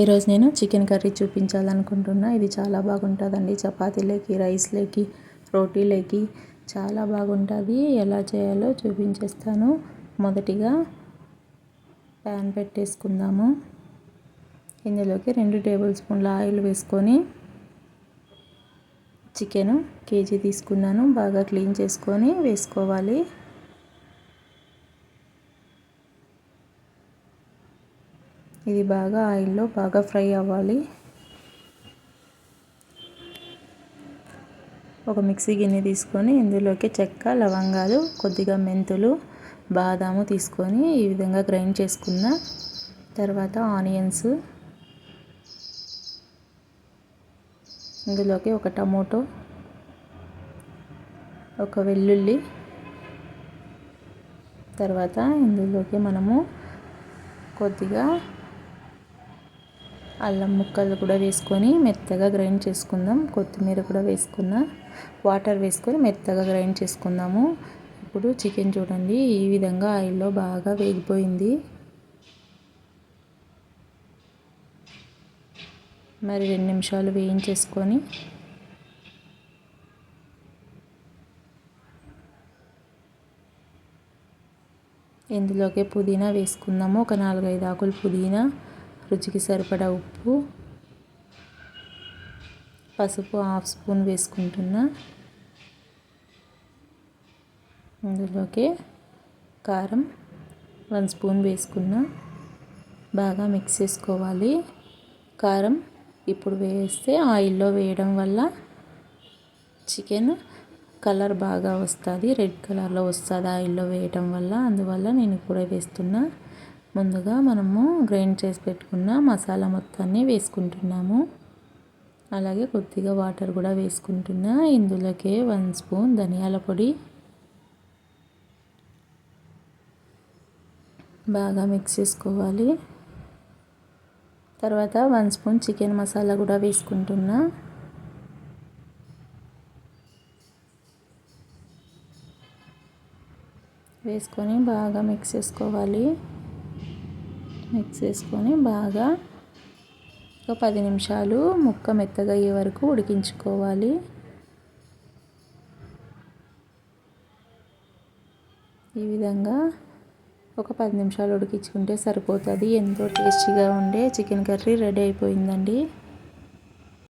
ఈరోజు నేను chicken curry చూపించాలనుకుంటున్నా. ఇది చాలా బాగుంటుందండి. చపాతీలకి రైస్లకి రోటీలకి చాలా బాగుంటుంది. ఎలా చేయాలో చూపించేస్తాను. మొదటిగా ప్యాన్ పెట్టేసుకుందాము. ఇందులోకి రెండు టేబుల్ స్పూన్ల ఆయిల్ వేసుకొని చికెను కేజీ తీసుకున్నాను. బాగా క్లీన్ చేసుకొని వేసుకోవాలి. ఇది బాగా ఆయిల్లో బాగా ఫ్రై అవ్వాలి. ఒక మిక్సీ గిన్నె తీసుకొని ఇందులోకి చెక్క లవంగాలు కొద్దిగా మెంతులు బాదాము తీసుకొని ఈ విధంగా గ్రైండ్ చేసుకున్న తర్వాత ఆనియన్స్. ఇందులోకి ఒక టమోటో ఒక వెల్లుల్లి. తర్వాత ఇందులోకి మనము కొద్దిగా అల్లం ముక్కలు కూడా వేసుకొని మెత్తగా గ్రైండ్ చేసుకుందాం. కొత్తిమీర కూడా వేసుకున్న వాటర్ వేసుకొని మెత్తగా గ్రైండ్ చేసుకుందాము. ఇప్పుడు చికెన్ చూడండి ఈ విధంగా ఆయిల్లో బాగా వేగిపోయింది. మరి రెండు నిమిషాలు వేయించేసుకొని ఇందులోకి పుదీనా వేసుకుందాము. ఒక నాలుగైదు ఆకులు పుదీనా. రుచికి సరిపడా ఉప్పు పసుపు హాఫ్ స్పూన్ వేసుకుంటున్నా. అందులోకి కారం వన్ స్పూన్ వేసుకున్నా. బాగా మిక్స్ చేసుకోవాలి. కారం ఇప్పుడు వేస్తే ఆయిల్లో వేయడం వల్ల చికెన్ కలర్ బాగా వస్తుంది. రెడ్ కలర్లో వస్తుంది ఆయిల్లో వేయటం వల్ల. అందువల్ల నేను కూడా వేస్తున్నా. ముందుగా మనము గ్రైండ్ చేసి పెట్టుకున్న మసాలా మొత్తాన్ని వేసుకుంటున్నాము. అలాగే కొద్దిగా వాటర్ కూడా వేసుకుంటున్నా. ఇందులోకి వన్ స్పూన్ ధనియాల పొడి. బాగా మిక్స్ చేసుకోవాలి. తర్వాత వన్ స్పూన్ చికెన్ మసాలా కూడా వేసుకుంటున్నా. వేసుకొని బాగా మిక్స్ చేసుకోవాలి. మిక్స్ చేసుకొని బాగా ఒక పది నిమిషాలు ముక్క మెత్తగా అయ్యే వరకు ఉడికించుకోవాలి. ఈ విధంగా ఒక పది నిమిషాలు ఉడికించుకుంటే సరిపోతుంది. ఎంతో టేస్టీగా ఉండే చికెన్ కర్రీ రెడీ అయిపోయిందండి.